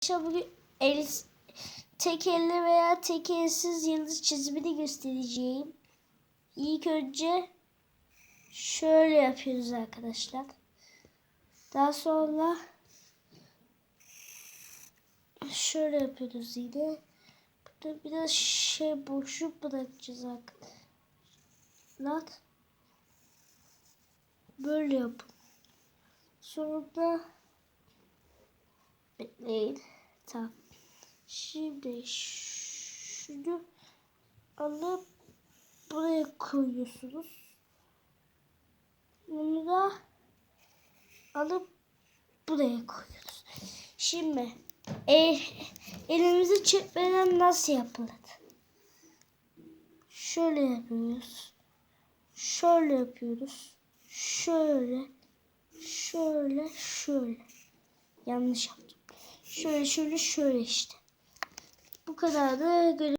Arkadaşlar bugün el, tek elle veya tek elsiz yıldız çizimini göstereceğim. İlk önce şöyle yapıyoruz arkadaşlar. Daha sonra şöyle yapıyoruz yine. Burada biraz şey boşluk bırakacağız arkadaşlar. Böyle yapın. Sonra da bekleyin. Tamam. Şimdi şunu alıp buraya koyuyorsunuz. Bunu da alıp buraya koyuyoruz. Şimdi el, elimizi çekmeden nasıl yapılır? Şöyle yapıyoruz. Şöyle yapıyoruz. Şöyle. Şöyle. Şöyle. Yanlış yaptım. Şöyle şöyle şöyle işte. Bu kadar da